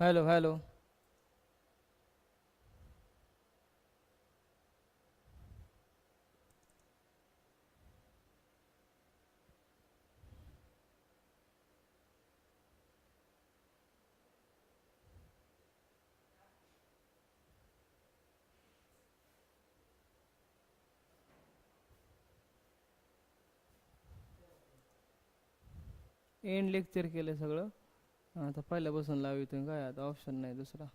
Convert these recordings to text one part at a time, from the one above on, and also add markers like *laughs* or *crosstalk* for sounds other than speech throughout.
Hello hello. And lecture केलं सगळं. आता पहिल्यापासून लावितो काय आता ऑप्शन नाही दुसरा.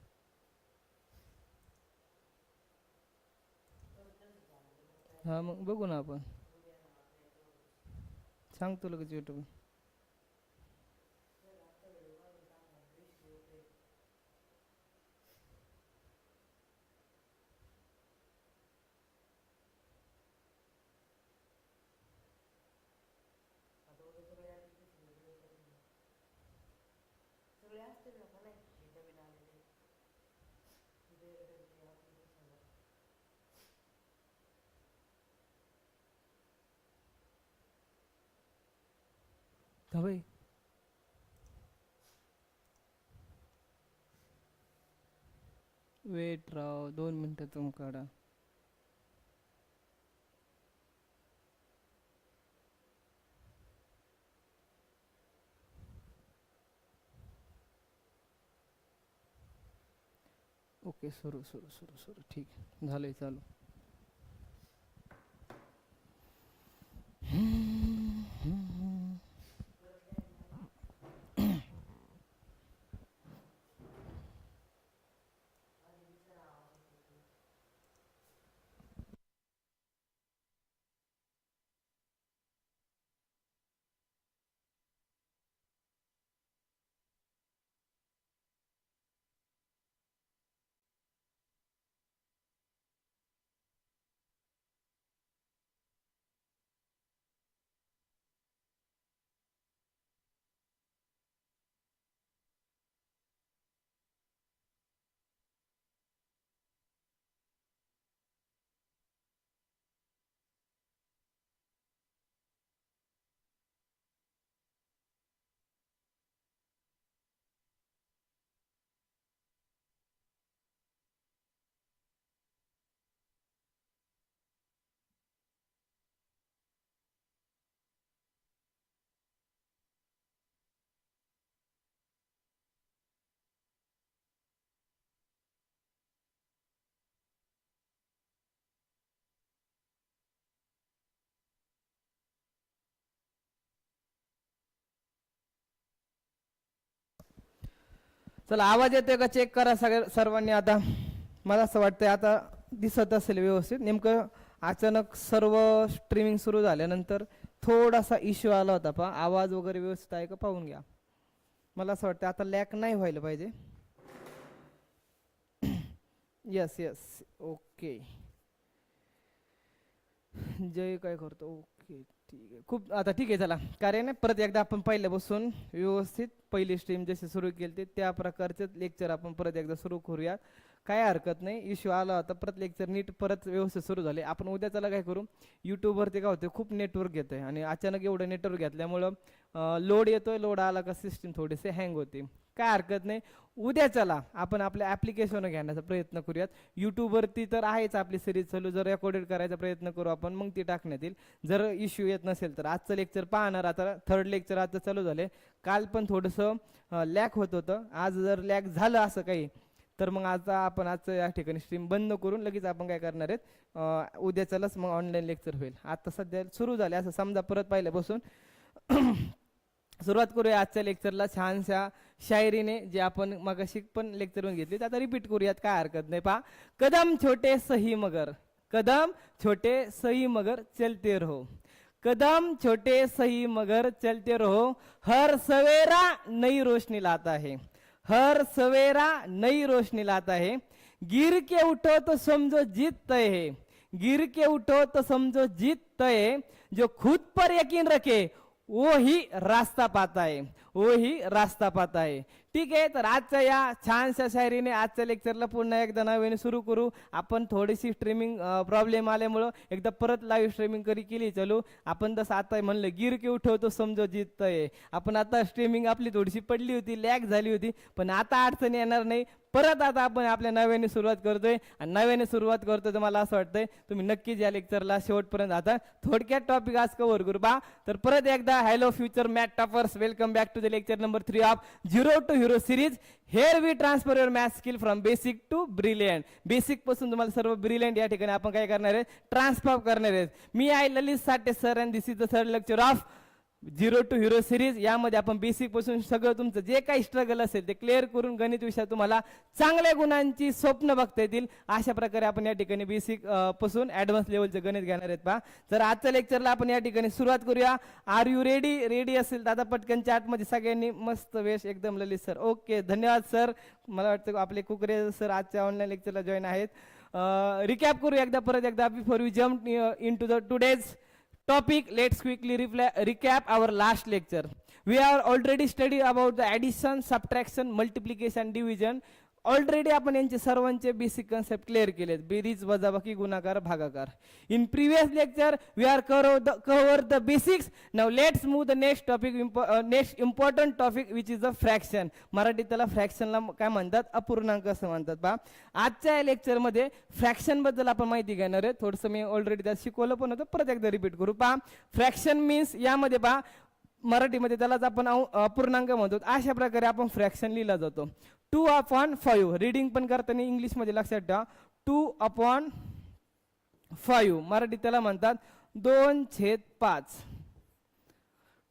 हा मग बघू ना आपण. सांगतो लगेच युट्यूब का वेट राव दोन मिनटं तुम काढा. ओके सुरू सुरू सुरू सुरू. ठीक. आहे झालंय चालू. चला आवाज येतोय का? चेक करा सगळ्या सर्वांनी आता. मला असं वाटतंय आता दिसत असेल व्यवस्थित. नेमकं अचानक सर्व स्ट्रीमिंग सुरू झाल्यानंतर थोडासा इश्यू आला होता पहा. आवाज वगैरे व्यवस्थित आहे का? पाहून घ्या. मला असं वाटतं आता लॅक नाही व्हायला पाहिजे. यस यस ओके जय काय करतो? ओके ठीक आहे खूप आता ठीक आहे चला. कारण परत एकदा आपण पहिल्यापासून व्यवस्थित पहिली स्ट्रीम जशी सुरू केली ते त्या प्रकारचे लेक्चर आपण परत एकदा सुरू करूयात काय हरकत नाही इश्यू आला होता परत लेक्चर नीट परत व्यवस्थित सुरू झाले. आपण उद्या चला काय करू? यूट्यूबवरती काय होते खूप नेटवर्क येतं आहे आणि अचानक एवढं नेटवर्क घेतल्यामुळं लोड येतोय लोड आला का सिस्टीम थोडीशी हँग होते. काय हरकत नाही. उद्या चला आपण आपल्या ॲप्लिकेशन घेण्याचा प्रयत्न करूयात. यूट्यूबवरती तर आहेच आपली सिरीज चालू. जर रेकॉर्डेड करायचा प्रयत्न करू आपण मग ती टाकण्यात येईल. जर इश्यू येत नसेल तर. आजचं लेक्चर पाहणार. आता थर्ड लेक्चर आता चालू झाले काल पण थोडंसं लॅक होत होतं. आज जर लॅक झालं असं काही तर मग आता आपण आजचं या ठिकाणी स्ट्रीम बंद करून लगेच आपण काय करणार आहेत? उद्या उद्याच्यालाच मग ऑनलाईन लेक्चर होईल. आता सध्या सुरू झाले असं समजा परत पहिल्यापासून. *clears throat* सुरुवात करूया आजच्या लेक्चरला छानशा शायरीने जे आपण मगाशी पण लेक्चर घेतली घेतली आता रिपीट करूयात काय हरकत नाही. पहा कदम छोटे सही मगर कदम छोटे सही मगर चलते रहो. कदम छोटे सही मगर चलते रहो हर सवेरा नई रोशनी लाता है हर सवेरा नई रोशनी लाता है गिर के उठो तो समझो जीत तय है. गिर के उठो तो समझो जीत तय है. जो खुद पर यकीन रखे वो ही रास्ता पाता है. वही रास्ता पाता आहे ठीक आहे तर आजच्या या छानशा शायरीने आजच्या लेक्चरला पुन्हा एकदा नव्याने सुरू करू। आपण थोडीशी स्ट्रीमिंग प्रॉब्लेम आल्यामुळं एकदा परत लाईव्ह स्ट्रीमिंग करी केली चलो. आपण तसं आता म्हणलं गिर की उठवतो समजो आहे आपण आता स्ट्रीमिंग आपली थोडीशी पडली होती लॅग झाली होती पण आता अडचण येणार नाही. परत आता आपण आपल्या नव्याने सुरुवात करतोय. आणि नव्याने सुरुवात करतोय तर मला असं वाटतंय तुम्ही नक्कीच या लेक्चरला शेवटपर्यंत आता थोडक्यात टॉपिक आज कव्हर करू बा. तर परत एकदा hello future math toppers welcome back to the lecture number three of zero to hero series here we transfer your math skill from basic to brilliant बेसिकपासून तुम्हाला सर्व ब्रिलियंट या ठिकाणी आपण काय करणार आहे? ट्रान्सफॉर्म करणार आहे. मी आहे Lalit Sathe sir and this is the third lecture of zero to hero series यामध्ये आपण बेसिकपासून सगळं तुमचं जे काही स्ट्रगल असेल ते क्लिअर करून गणित विषयात तुम्हाला चांगल्या गुणांची स्वप्न बघता येतील. अशा प्रकारे आपण या ठिकाणी बेसिकपासून ऍडव्हान्स लेवलचे गणित घेणार आहेत पहा. तर आजच्या लेक्चरला आपण या ठिकाणी सुरुवात करूया. आर यू रेडी रेडी असेल दादा पटकन आतमध्ये सगळ्यांनी मस्त वेश एकदम ललित सर ओके धन्यवाद सर मला वाटतं आपले कुकरे सर आजच्या ऑनलाईन लेक्चरला जॉईन आहेत. रिकॅप करू एकदा परत एकदा before you jump in to the today's topic let's quickly recap our last lecture. We have already studied about the addition subtraction multiplication division already आपण यांचे सर्वांचे बेसिक कन्सेप्ट क्लिअर केलेत. बेरीज वजाबाकी गुणाकार भागाकार. In previous lecture we are cover the basics now let's move the next topic next important topic which is the fraction मराठीत त्याला फ्रॅक्शनला काय म्हणतात? अपूर्णांक असं म्हणतात बा. आजच्या या लेक्चरमध्ये फ्रॅक्शनबद्दल आपण माहिती घेणार आहे. थोडंसं मी ऑलरेडी त्यात शिकवलं पण होतं. परत एकदा रिपीट करू. पहा. फ्रॅक्शन मीन्स यामध्ये पहा मराठीमध्ये त्यालाच आपण अपूर्णांक म्हणतो. अशा प्रकारे आपण फ्रॅक्शन लिहिला जातो. Two upon five. रिडिंग पण करताना इंग्लिशमध्ये लक्षात ठेवा. Two upon five. मराठीत त्याला म्हणतात दोन छेद पाच.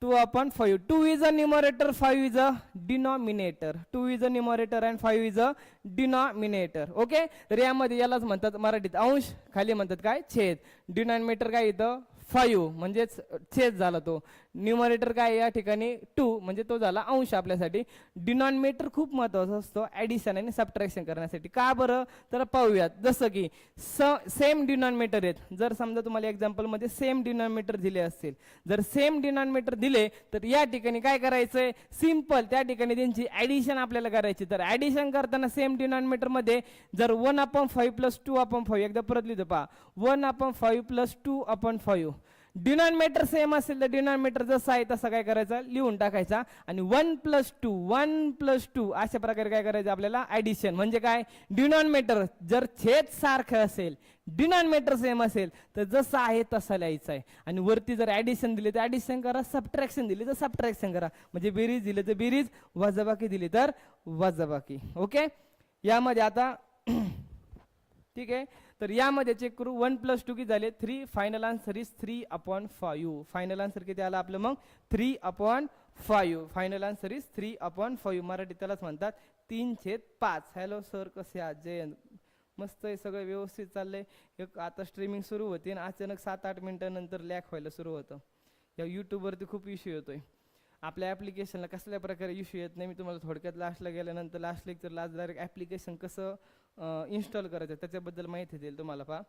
Two upon five. Two is a numerator five is a denominator two is a numerator and five is a denominator okay तर यामध्ये यालाच म्हणतात मराठीत अंश खाली म्हणतात काय? छेद. डिनॉमिनेटर काय इथं? फाईव्ह. म्हणजेच छेद झाला तो. न्युमरेटर काय या ठिकाणी? टू म्हणजे तो झाला अंश आपल्यासाठी. डिनॉमिनेटर खूप महत्त्वाचा असतो ऍडिशन आणि सबट्रॅक्शन करण्यासाठी. का बरं? तर पाहूयात. जसं की स सेम डिनॉमिनेटर आहेत. जर समजा तुम्हाला एक्झाम्पलमध्ये सेम डिनॉमिनेटर दिले असतील. जर सेम डिनॉमिनेटर दिले तर या ठिकाणी काय करायचंय? सिंपल त्या ठिकाणी त्यांची ऍडिशन आपल्याला करायची. तर ऍडिशन करताना सेम डिनॉमिनेटरमध्ये जर one upon five plus two upon five एकदा परत लिहितो पहा. One upon five plus two upon five denominator same असेल तर डिनॉमिनेटर जसा आहे तसा काय करायचा? लिहून टाकायचा. आणि one plus two one plus two अशा प्रकारे काय करायचं आपल्याला? ऍडिशन म्हणजे काय? डिनॉमिनेटर जर छेद सारखं असेल डिनॉमिनेटर सेम असेल तर जसं आहे तसा लिहायचं आहे. आणि वरती जर ऍडिशन दिली तर ऍडिशन करा. सबट्रॅक्शन दिली तर सबट्रॅक्शन करा. म्हणजे बेरीज दिली तर बेरीज. वजाबाकी दिली तर वजाबाकी. ओके यामध्ये आता *clears throat* ठीक आहे? तर यामध्ये चेक करू. वन प्लस टू किती झाले? Three final answer is three upon five final answer किती आला आपलं मग? Three upon five final answer is three upon five Marathi त्यालाच म्हणतात. तीन छेद पाच. हॅलो सर कसे आहात? जयंत मस्त आहे. सगळं व्यवस्थित चाललंय. एक आता स्ट्रीमिंग सुरू होती आणि अचानक सात आठ मिनिटानंतर लॅक व्हायला सुरू होतं. या यूट्यूबवरती खूप इश्यू येतोय. आपल्या ॲप्लिकेशनला कसल्या प्रकारे इश्यू येत नाही मी तुम्हाला थोडक्यात लास्टला गेल्यानंतर लास्ट लेक्चरला आज डायरेक्ट ॲप्लिकेशन कसं इन्स्टॉल करायचं. त्याच्याबद्दल माहिती देईल तुम्हाला पहा.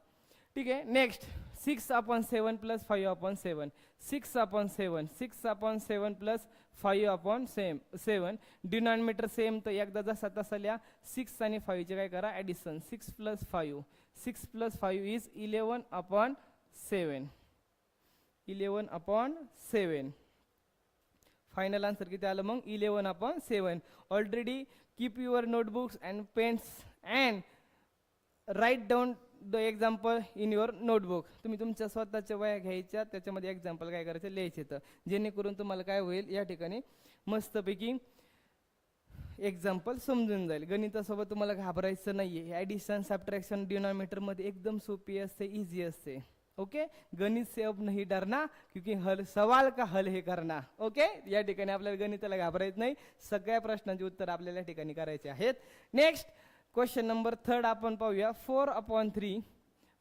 ठीक आहे next six upon seven plus five upon seven six upon seven six upon seven plus five upon same seven denominator same तर एकदा जसा तसा लिहा. सिक्स आणि फाईव्हचे काय करा? Addition six plus five six plus five is eleven upon seven eleven upon seven final answer किती आलं मग? Eleven upon seven already keep your notebooks and pens and write down the example in your notebook तुम्ही तुमच्या स्वतःच्या वया घ्यायच्या त्याच्यामध्ये example काय करायचं लिहायचे तर जेणेकरून तुम्हाला काय होईल या ठिकाणी मस्तपैकी एक्झाम्पल समजून जाईल. गणितासोबत तुम्हाला घाबरायचं नाहीये. ॲडिशन सबट्रॅक्शन डिनॉमिनेटरमध्ये एकदम सोपी असते इझी असते. ओके गणित से अब नहीं डरना क्योंकि हल सवाल का हल हे करना. ओके या ठिकाणी आपल्याला गणिताला घाबरायचं नाही. सगळ्या प्रश्नांची उत्तर आपल्याला या ठिकाणी करायचे आहेत. नेक्स्ट क्वेश्चन नंबर थर्ड आपण पाहूया. Four upon three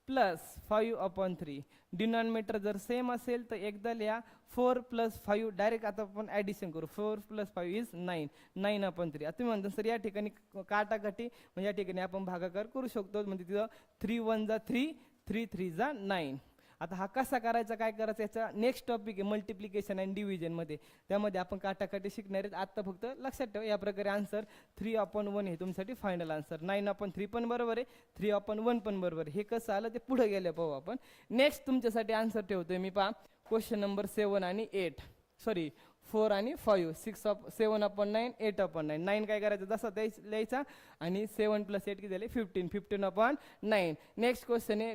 plus five upon three denominator जर सेम असेल तर एकदा लिहा. फोर प्लस फाईव्ह डायरेक्ट आता आपण ॲडिशन करू. Four plus five is nine nine upon three आता तुम्ही म्हणता सर या ठिकाणी काटाकाठी म्हणजे या ठिकाणी आपण भागाकार करू शकतो. म्हणजे तिथं थ्री वन जा थ्री थ्री थ्री जा नाईन आता हा कसा करायचा काय करायचा याचा नेक्स्ट टॉपिक आहे मल्टिप्लिकेशन अँड डिव्हिजनमध्ये त्यामध्ये आपण काटाकाटी शिकणार आहेत. आत्ता फक्त लक्षात ठेवा या प्रकारे आन्सर थ्री अपॉन वन हे तुमच्यासाठी final answer nine upon three पण बरोबर आहे थ्री अपॉन वन पण बरोबर आहे. हे कसं आलं ते पुढे गेलं पाहू आपण. नेक्स्ट तुमच्यासाठी आन्सर ठेवतोय मी पहा. क्वेश्चन नंबर सेवन आणि एट सॉरी फोर आणि five six up seven upon nine eight upon nine nine काय करायचं? जसा द्यायचा लिहायचा. आणि सेवन प्लस एट किती झाले? Fifteen fifteen upon nine next question आहे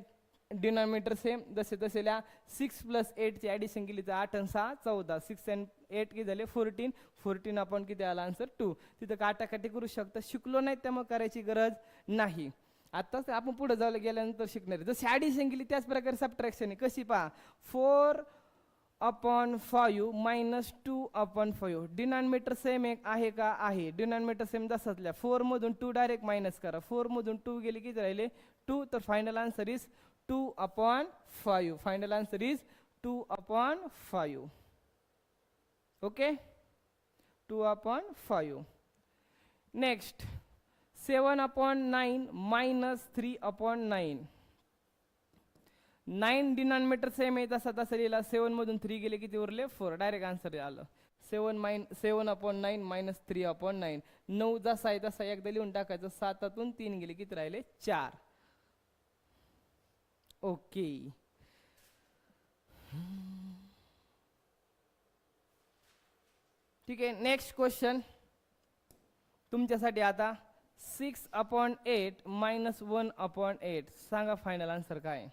डिनॉमिनेटर सेम जसे तसेल्या सिक्स प्लस एटची ॲडिशन केली तर आठ आणि सहा चौदा. सिक्स अँड एट किती झाले? फोर्टीन फोर्टीन आपण किती आला? आन्सर टू तिथं काटाकाटी करू शकता. शिकलो नाही त्यामुळे करायची गरज नाही. आत्ताच आपण पुढे जायला गेल्यानंतर शिकणार आहे. जशी ॲडिशन केली त्याच प्रकारे सबट्रॅक्शन आहे. कशी पहा? Four upon five minus two upon five denominator same एक आहे का? आहे. डिनॉमिनेटर सेम जसाच फोरमधून टू डायरेक्ट मायनस करा. फोरमधून टू गेले किती राहिले? टू तर final answer is two upon five final answer is two upon five okay two upon five next seven upon nine minus three upon nine nine denominator same आहे तसा तसा लिहिला. सेवन मधून थ्री गेले किती उरले? फोर डायरेक्ट आन्सर आलं. Seven mine seven upon nine minus three upon nine नऊ जसा आहे तसा एकदा लिहून टाकायचं. सातातून तीन गेले. किती राहिले? चार. ओके ठीक आहे नेक्स्ट क्वेश्चन तुमच्यासाठी आता six upon eight minus one upon eight सांगा फायनल आन्सर काय?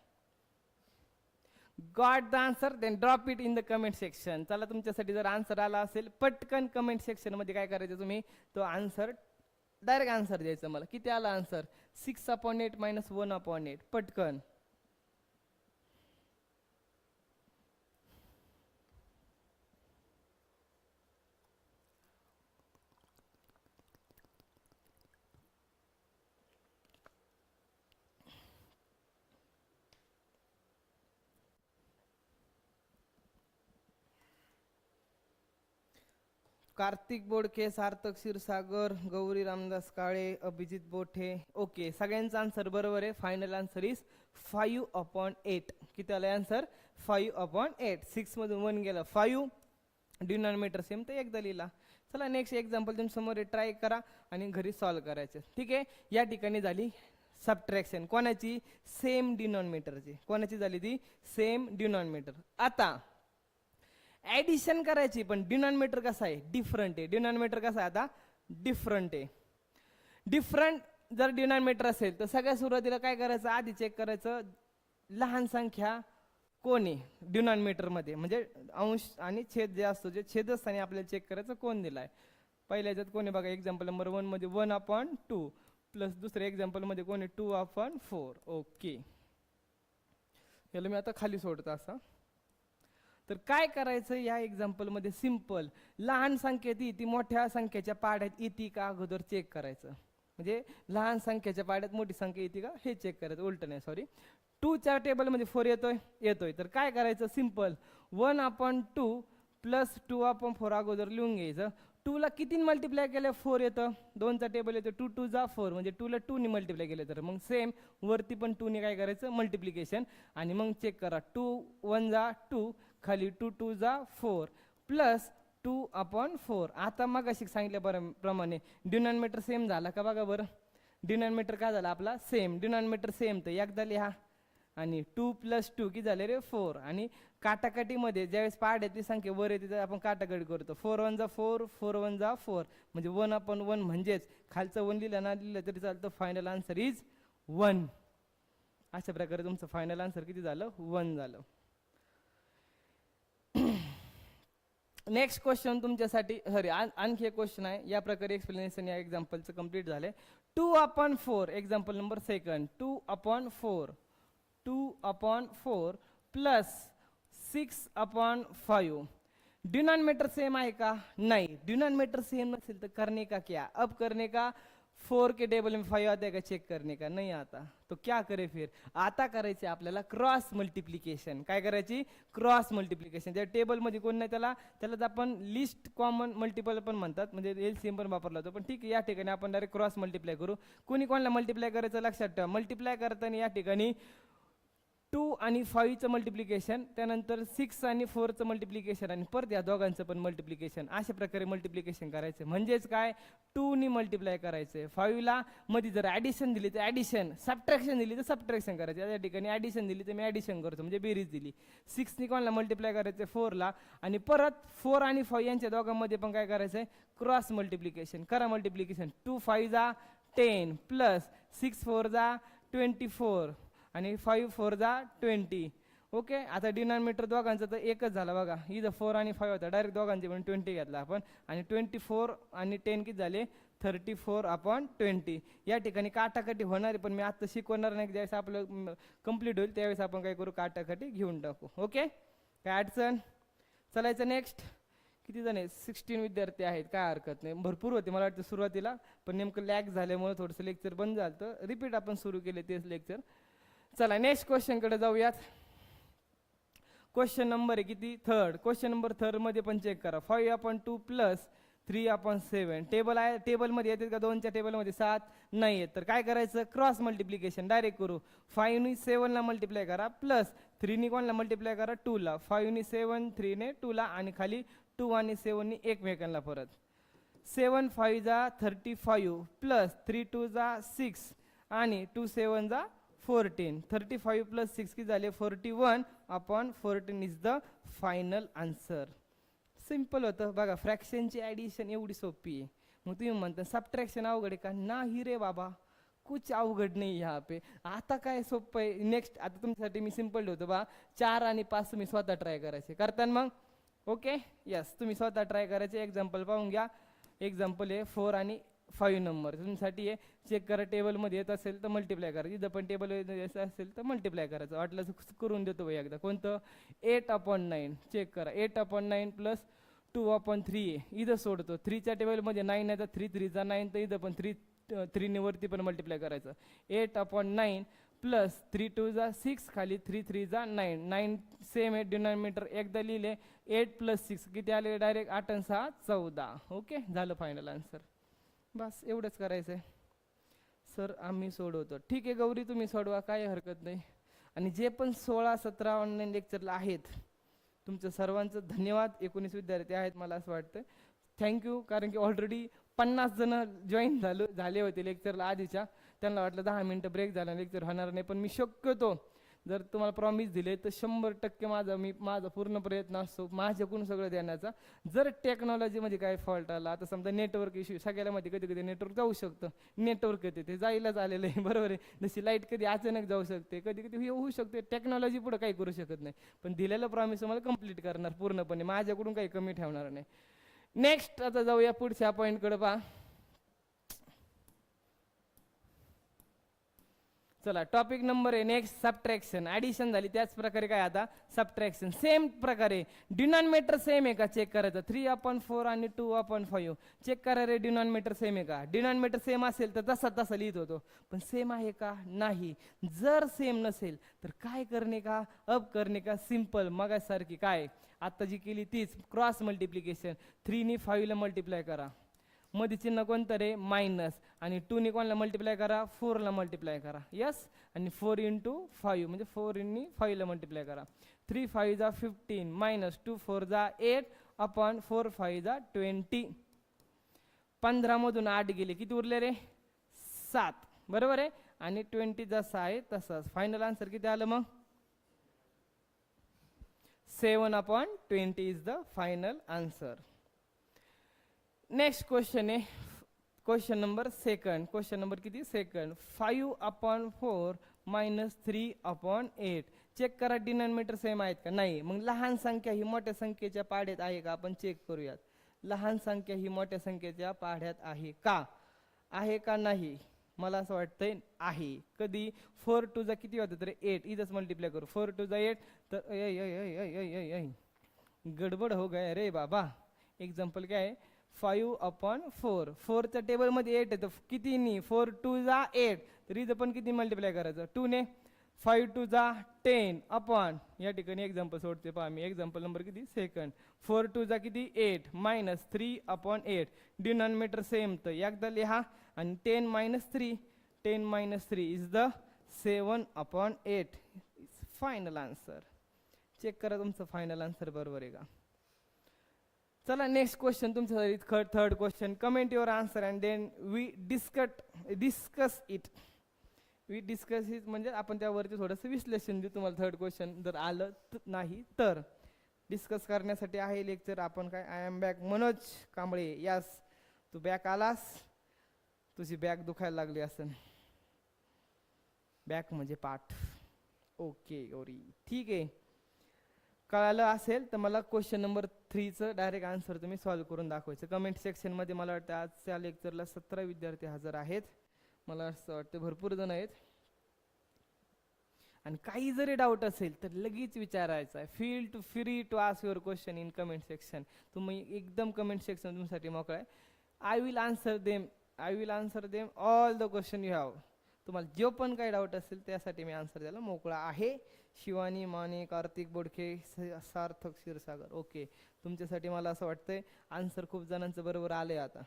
Got the answer then drop it in the comment section चला तुमच्यासाठी जर आन्सर आला असेल पटकन कमेंट सेक्शनमध्ये काय करायचं तुम्ही? तो आन्सर डायरेक्ट आन्सर द्यायचा मला. किती आला answer six upon eight minus one upon eight पटकन. कार्तिक बोडके सार्थक क्षीरसागर गौरी रामदास काळे अभिजित बोठे. ओके सगळ्यांचा आन्सर बरोबर आहे. Final answer is five upon eight किती आलं आन्सर फाईव्ह अपॉन एट सिक्समधून वन गेलं. फाईव्ह डिनॉमिनेटर सेम तर एकदा लिहिला. चला नेक्स्ट एक्झाम्पल तुम्ही समोर ट्राय करा आणि घरी सॉल्व करायचं. ठीक आहे? या ठिकाणी झाली सबट्रॅक्शन कोणाची? सेम डिनॉमिनेटरची कोणाची झाली ती? सेम डिनॉमिनेटर आता ॲडिशन करायची पण डिनॉमिनेटर कसा आहे? डिफरंट आहे. डिनॉमिनेटर कसा आहे आता? डिफरंट आहे. डिफरंट जर डिनॉमिनेटर असेल तर सगळ्या सुरुवातीला काय करायचं? आधी चेक करायचं लहान संख्या कोण आहे? डिनॉमिनेटरमध्ये म्हणजे अंश आणि छेद जे असतो जे छेदस्थानी आपल्याला चेक करायचं कोण दिलाय? पहिल्या याच्यात कोणी बघा एक्झाम्पल नंबर वनमध्ये वन अपॉन टू प्लस दुसऱ्या एक्झाम्पलमध्ये कोणी टू अपॉन फोर ओके याला मी आता खाली सोडतो असं. तर काय करायचं या एक्झाम्पलमध्ये सिंपल लहान संख्येत ती ती मोठ्या संख्येच्या पाड्यात येते का अगोदर चेक करायचं? म्हणजे लहान संख्येच्या पाड्यात मोठी संख्या येते का? हे चेक करायचं. उलट नाही सॉरी टूच्या टेबलमध्ये फोर येतोय येतोय. तर काय करायचं? Simple one upon two plus two upon four अगोदर लिहून घ्यायचं. टूला किती मल्टिप्लाय केलं? फोर येतं. दोनचा टेबल येतो. टू टू जा फोर म्हणजे टूला टूनी मल्टिप्लाय केलं तर. मग सेम वरती पण टूने काय करायचं? मल्टिप्लिकेशन आणि मग चेक करा. टू वन जा टू खाली टू टू जा four plus two upon four. आता मग अशी सांगितल्याप्रमाणे डिनॉमिनेटर सेम झाला का बघा बरं. डिनॉमिनेटर काय झाला आपला? सेम. डिनॉमिनेटर सेम तर एकदा लिहा. आणि टू प्लस टू किती झाले रे? फोर. आणि काटाकाटीमध्ये ज्यावेळेस पाड्यातली संख्या वर येते तर आपण काटाकाटी करतो. फोर वन जा फोर फोर वन जा फोर. म्हणजे वन अपॉन वन म्हणजेच खालचं वन लिहिलं ना लिहिलं तरी चालतं. फायनल आन्सर इज वन अशा प्रकारे तुमचं फायनल आन्सर किती झालं? वन झालं. नेक्स्ट क्वेश्चन तुमच्यासाठी सॉरी आणखी एक क्वेश्चन आहे. या प्रकारे एक्सप्लेनेशन या एक्झाम्पलचं कंप्लीट झालंय. Two upon four example number second two upon four two upon four plus six upon five denominator same आहे का? नाही डिनॉमिनेटर सेम नसेल तर करने का क्या? अब करणे का? फोर के टेबल में फाइव आता है का चेक करने का? नहीं आता. तो क्या करे फिर? आता करायचे आपल्याला क्रॉस मल्टिप्लिकेशन काय करायची? क्रॉस मल्टिप्लिकेशन त्या टेबलमध्ये कोण नाही त्याला त्यालाच आपण लिस्ट कॉमन मल्टिपल पण म्हणतात. म्हणजे एल पण वापरला जातो पण ठीक आहे या ठिकाणी आपण डायरेक्ट क्रॉस मल्टिप्लाय करू. कोणी कोणाला मल्टिप्लाय करायचं लक्षात ठेवा. मल्टिप्लाय करताना या ठिकाणी टू आणि फाईव्हचं मल्टिप्लिकेशन त्यानंतर सिक्स आणि फोरचं मल्टिप्लिकेशन आणि परत या दोघांचं पण मल्टिप्लिकेशन अशा प्रकारे मल्टिप्लिकेशन करायचं. म्हणजेच काय? टूनी मल्टिप्लाय करायचं. फाईव्हला मध्ये जर ॲडिशन दिली तर ॲडिशन सबट्रॅक्शन दिली तर सबट्रॅक्शन करायचं. या ठिकाणी ॲडिशन दिली तर मी ॲडिशन करतो. म्हणजे बेरीज दिली. सिक्सनी कोणाला मल्टिप्लाय करायचं? फोरला. आणि परत फोर आणि फाईव्ह यांच्या दोघांमध्ये पण काय करायचं आहे क्रॉस मल्टिप्लिकेशन करा मल्टिप्लिकेशन टू फाईव्ह जा टेन प्लस सिक्स फोर जा ट्वेंटी फोर. आणि फाईव्ह फोर जा ट्वेंटी ओके आता डिनॉमिनेटर दोघांचं तर एकच झाला बघा. इथं फोर आणि फाईव्ह होता. डायरेक्ट दोघांचे पण ट्वेंटी घेतला आपण. आणि ट्वेंटी फोर आणि टेन किती झाले? थर्टी फोर अपॉन ट्वेंटी या ठिकाणी काटाकाटी होणार आहे पण मी आत्ता शिकवणार नाही. ज्यावेळेस आपलं कंप्लीट होईल त्यावेळेस आपण काय करू? काटाकाटी घेऊन टाकू. ओके काय अडचण? चलायचं नेक्स्ट किती जण आहेत? सिक्स्टीन विद्यार्थी आहेत. काय हरकत नाही. भरपूर होते मला वाटतं सुरुवातीला. पण नेमकं लॅग झाल्यामुळे थोडंसं लेक्चर बंद झालं तर रिपीट आपण सुरू केले तेच लेक्चर चला नेक्स्ट क्वेश्चनकडे जाऊयात. क्वेश्चन नंबर आहे किती? थर्ड क्वेश्चन नंबर थर्डमध्ये पण चेक करा. Five upon two plus three upon seven table आहे टेबलमध्ये येतात का? दोनच्या टेबलमध्ये सात नाही येत. तर काय करायचं? क्रॉस मल्टिप्लिकेशन डायरेक्ट करू. फाईव्हनी सेवनला मल्टिप्लाय करा. प्लस थ्रीनी कोणला मल्टिप्लाय करा? टूला फाईव्हनी सेवन थ्रीने टूला आणि खाली टू आणि सेवननी एकमेकांना परत. सेवन फाईव्ह जा thirty five plus three two जा सिक्स आणि टू सेवन जा fourteen. Thirty five plus six की झाले? Forty one. Upon fourteen is the final answer simple होतं. बघा फ्रॅक्शनची ॲडिशन एवढी सोपी आहे. मग तुम्ही म्हणता सबट्रॅक्शन अवघड आहे का? नाही रे बाबा. कुछ अवघड नाही ह्या पे आता काय सोपं आहे? नेक्स्ट आता तुमच्यासाठी मी सिंपल ठेवतो बा. चार आणि पाच तुम्ही स्वतः ट्राय करायचे. करताना मग? ओके यस तुम्ही स्वतः ट्राय करायचे. एक्झाम्पल पाहून घ्या. एक्झाम्पल आहे फोर आणि फाईव्ह नंबर तुमच्यासाठी आहे चेक करा टेबलमध्ये येत असेल तर मल्टिप्लाय करा. इथं पण टेबल येत असेल तर मल्टिप्लाय करायचं. वाटलं करून देतो बाई एकदा. कोणतं? एट अपॉन नाईन चेक करा. Eight upon nine plus two upon three आहे इथं सोडतो. थ्रीच्या टेबलमध्ये नाईन आहे तर थ्री थ्रीचा नाईन तर इथं पण थ्री थ्रीनीवरती पण मल्टिप्लाय करायचं. Eight upon nine plus three two जा सिक्स खाली थ्री थ्री जा नाईन नाईन सेम आहे डिनॉमिनेटर एकदा लिहिले. एट प्लस सिक्स किती आले? डायरेक्ट आठ आणि सहा चौदा. ओके झालं फायनल आन्सर बस एवढंच करायचं आहे सर आम्ही सोडवतो. ठीक आहे गौरी तुम्ही सोडवा काय हरकत नाही. आणि जे पण सोळा सतरा ऑनलाईन लेक्चरला आहेत तुमचं सर्वांचं धन्यवाद. एकोणीस विद्यार्थी आहेत मला असं वाटतं थँक्यू कारण की ऑलरेडी पन्नास जण जॉईन झालो झाले होते लेक्चरला आधीच्या. त्यांना वाटलं दहा मिनटं ब्रेक झाला लेक्चर होणार नाही पण मी शक्यतो जर तुम्हाला प्रॉमिस दिले तर शंभर टक्के माझा मी माझा पूर्ण प्रयत्न असतो माझ्याकडून सगळं देण्याचा. जर टेक्नॉलॉजीमध्ये काय फॉल्ट आला आता समजा नेटवर्क इश्यू सगळ्याला माहिती कधी कधी नेटवर्क जाऊ शकतं. नेटवर्क येते ते जायलाच आलेलं आहे *laughs* बरोबर आहे. जशी लाइट कधी अचानक जाऊ शकते कधी कधी हे होऊ शकते टेक्नॉलॉजी पुढे काही करू शकत नाही. पण दिलेलं प्रॉमिस मला कंप्लीट करणार पूर्णपणे माझ्याकडून काही कमी ठेवणार नाही. नेक्स्ट आता जाऊया पुढच्या पॉईंटकडे पहा. चला टॉपिक नंबर आहे नेक्स्ट सबट्रॅक्शन ऍडिशन झाली त्याच प्रकारे काय आता? सबट्रॅक्शन सेम प्रकारे. डिनॉमिनेटर सेम आहे का? चेक करायचं. थ्री अपॉन फोर आणि टू अपॉन फाईव्ह चेक करा रे डिनॉमिनेटर सेम आहे का? डिनॉमिनेटर सेम असेल तर तसा तसा लिहित होतो. पण सेम आहे का? नाही. जर सेम नसेल तर काय करणे का? अप करणे का? सिंपल मगासारखी काय? आता जी केली तीच. क्रॉस मल्टिप्लिकेशन थ्रीनी फाईव्हला मल्टिप्लाय करा. मध्ये चिन्ह कोणतं रे? मायनस आणि टूने कोणाला मल्टिप्लाय करा? फोरला मल्टिप्लाय करा. यस आणि फोर इंटू फाईव्ह म्हणजे फोर इंनी फाईव्हला मल्टिप्लाय करा. थ्री फाईव्ह जा फिफ्टीन मायनस टू फोर जा एट अपॉन फोर फाईव्ह जा ट्वेंटी पंधरामधून आठ गेले किती उरले रे? सात. बरोबर आहे? आणि ट्वेंटी जसा आहे तसाच. फायनल आन्सर किती आलं मग? Seven upon twenty is the final answer next question आहे. Question number second question number किती? Second five upon four minus three upon eight check करा डिनॉमिनेटर सेम आहेत का? नाही. मग लहान संख्या ही मोठ्या संख्येच्या पाड्यात आहे का? आपण चेक करूयात. लहान संख्या ही मोठ्या संख्येच्या पाढ्यात आहे का? आहे का नाही? मला असं वाटतंय आहे. कधी? फोर टू जा किती होतं? तर एट इथंच मल्टिप्लाय करू. फोर टू जा एट तर गडबड हो गया रे बाबा. एक्झाम्पल काय आहे? Five upon four. फोरच्या टेबलमध्ये एट येतं किती नी? फोर टू जा एट तर इथं पण किती मल्टिप्लाय करायचं? टू ने? फाईव्ह टू जा टेन अपॉन. या ठिकाणी एक्झाम्पल सोडते पहा मी. एक्झाम्पल नंबर किती? सेकंड फोर टू जा किती? Eight minus three upon eight denominator same तर एकदा लिहा. आणि ten minus three ten minus three is the seven upon eight final answer check करा तुमचं फायनल आन्सर बरोबर आहे का? चला नेक्स्ट क्वेश्चन तुमच्यासाठी third third question comment your answer and then we discuss discuss it we discuss it म्हणजे आपण त्यावरती थोडंसं विश्लेषण देऊ. तुम्हाला थर्ड क्वेश्चन जर आलं नाही तर. डिस्कस करण्यासाठी आहे लेक्चर आपण काय? I am back Manoj Kamble yes to back आलास? तुझी बॅग दुखायला लागली असेल. बॅक म्हणजे पाठ. ओके ओरी ठीक आहे. कळालं असेल तर मला क्वेश्चन नंबर थ्रीचं डायरेक्ट आन्सर तुम्ही सॉल्व्ह करून दाखवायचं. कमेंट सेक्शनमध्ये मला वाटतं आजच्या लेक्चरला सतरा विद्यार्थी हजर आहेत. मला असं वाटतं भरपूर जण आहेत. आणि काही जरी डाऊट असेल तर लगेच विचारायचं आहे. Feel to free to ask your question in comment section तुम्ही एकदम कमेंट सेक्शन तुमच्यासाठी मोकळा आहे. I will answer them I will answer them all the question you have तुम्हाला जो पण काही डाऊट असेल त्यासाठी मी आन्सर द्यायला मोकळा आहे. शिवानी माने कार्तिक बोडखे सार्थक क्षीरसागर. ओके तुमच्यासाठी मला असं वाटतंय आन्सर खूप जणांचं बरोबर आलंय आता.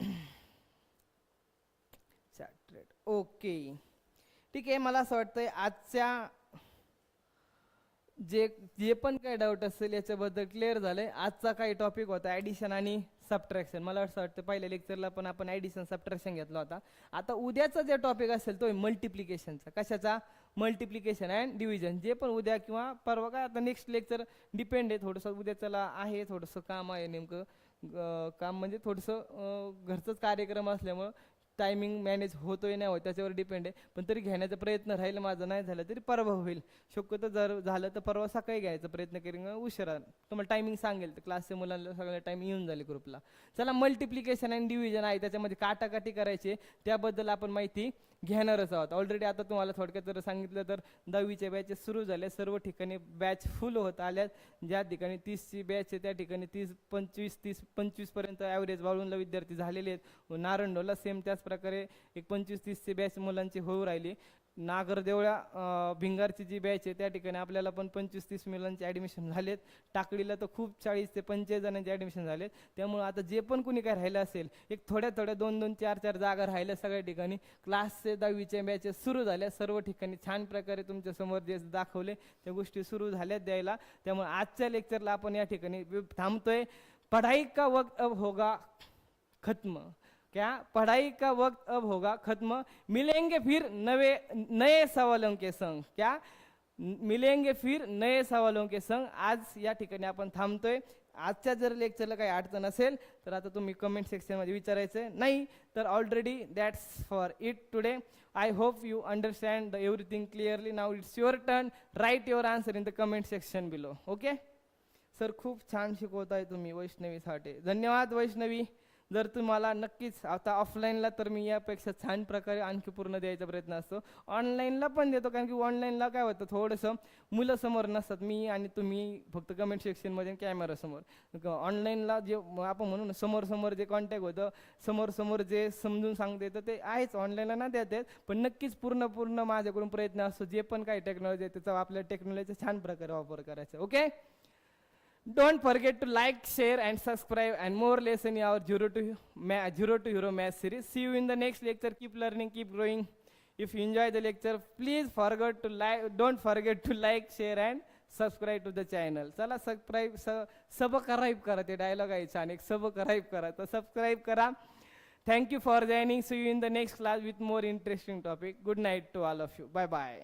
*coughs* ओके ठीक आहे मला असं वाटतंय आजच्या जे जे पण काही डाऊट असेल याच्याबद्दल क्लिअर झालंय. आजचा काही टॉपिक होता ॲडिशन आणि सबट्रॅक्शन मला असं वाटतं पहिल्या लेक्चरला पण आपण ॲडिशन सबट्रॅक्शन घेतला होता. आता उद्याचा जे टॉपिक असेल तो मल्टिप्लिकेशनचा कशाचा? मल्टिप्लिकेशन अँड डिव्हिजन जे पण उद्या किंवा परवा काय आता नेक्स्ट लेक्चर डिपेंड आहे. थोडंसं चला आहे थोडंसं काम आहे नेमकं. काम म्हणजे थोडंसं घरचंच कार्यक्रम असल्यामुळं टायमिंग मॅनेज होतोय नाही होत त्याच्यावर डिपेंड आहे. पण तरी घेण्याचा प्रयत्न राहील माझा नाही झाला तरी परवा होईल. शक्यतो जर झालं तर परवा सकाळी घ्यायचा प्रयत्न करेन. उशिरा. तुम्हाला टायमिंग सांगेल. तर क्लासच्या मुलांना सगळ्या टाइम येऊन झाले ग्रुपला चला मल्टिप्लिकेशन अँड डिव्हिजन आहे. त्याच्यामध्ये काटाकाटी करायची. आहे, त्याबद्दल आपण माहिती घेणारच आहोत. ऑलरेडी आता तुम्हाला थोडक्यात जर सांगितलं तर दहावीच्या बॅचेस सुरू झाल्या. सर्व ठिकाणी बॅच फुल होत आल्यात ज्या ठिकाणी तीसची बॅच आहे त्या ठिकाणी तीस पंचवीस तीस पंचवीसपर्यंत ॲव्हरेज वाळूनला विद्यार्थी झालेले आहेत. नारंडोला सेम त्याच प्रकारे एक पंचवीस तीसची बॅच मुलांची होऊ राहिली. नागरदेवळा भिंगारची जी बॅच आहे त्या ठिकाणी आपल्याला पण पंचवीस तीस मुलांचे ॲडमिशन झालेत. टाकडीला तर खूप चाळीस ते पंचेचाळीस जणांचे ॲडमिशन झालेत. त्यामुळे आता जे पण कुणी काय राहिलं असेल एक थोड्या थोड्या दोन दोन चार चार जागा राहिल्या सगळ्या ठिकाणी. क्लासचे दहावीच्या बॅचेस सुरू झाल्या. सर्व ठिकाणी छान प्रकारे तुमच्यासमोर जे दाखवले त्या गोष्टी सुरू झाल्यात द्यायला. त्यामुळे आजच्या लेक्चरला आपण या ठिकाणी थांबतोय. पढाई का वक्त अब होगा? खत्म. क्या पढ़ाई का वक्त अब होगा खत्म? मिलेंगे फिर नवे नए सवालों के संग। क्या? मिलेंगे फिर नए सवालों के संग। आज या ठिकाणी आपण थांबतोय. आजच्या जर लेक्चरला काही अडचण असेल तर आता तुम्ही कमेंट सेक्शनमध्ये विचारायचं नाही तर already that's for it today I hope you understand the everything clearly now it's your turn write your answer in the comment section below okay sir खूप छान शिकवताय तुम्ही वैष्णवीसाठी धन्यवाद वैष्णवी. जर तुम्हाला नक्कीच आता ऑफलाईनला तर मी यापेक्षा छान प्रकारे आणखी पूर्ण द्यायचा प्रयत्न असतो. ऑनलाईनला पण देतो कारण की ऑनलाईनला काय होतं थोडंसं मुलं समोर नसतात मी आणि तुम्ही फक्त कमेंट सेक्शनमध्ये कॅमेरा समोर. ऑनलाईनला जे आपण म्हणू ना समोर समोर जे कॉन्टॅक्ट होतं समोर समोर जे समजून सांगता येतं ते आहेच. ऑनलाईनला ना देतात पण नक्कीच पूर्ण पूर्ण माझ्याकडून प्रयत्न असतो जे पण काही टेक्नॉलॉजी आहे त्याचा आपल्या टेक्नॉलॉजीचा छान प्रकारे वापर करायचा. Okay Don't forget to like, share, and subscribe, and more lesson in our zero to ma- zero to hero math series. See you in the next lecture. Keep learning, keep growing. If you enjoy the lecture, please forget to like. Don't forget to like, share, and subscribe to the channel चला subscribe subscribe करा ते dialogue आहे छान एक subscribe करा तर subscribe करा thank you for joining see you in the next class with more interesting topic good night to all of you bye bye